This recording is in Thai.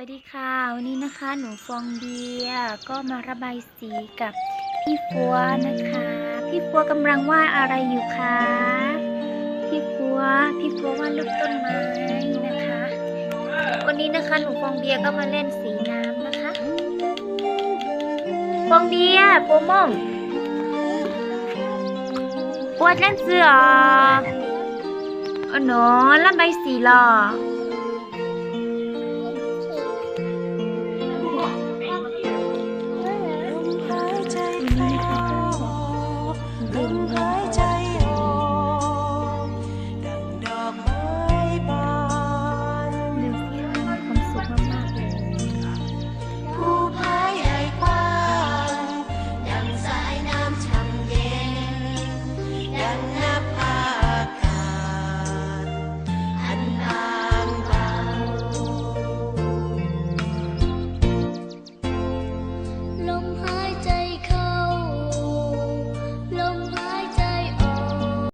วัสดีค่ะวันนี้นะคะหนูฟองเบียก็มาระบายสีกับพี่ฟัวนะคะ พี่ฟัวกำลังวาดอะไรอยู่คะพี่ฟัวพี่ฟัววาดรูปต้นไม้นะคะ วันนี้นะคะหนูฟองเบียก็มาเล่นสีน้ำนะคะฟองเบียร์โปมงปวดเล่นเสืออ๋อหนอระบายสีหรอ Thức.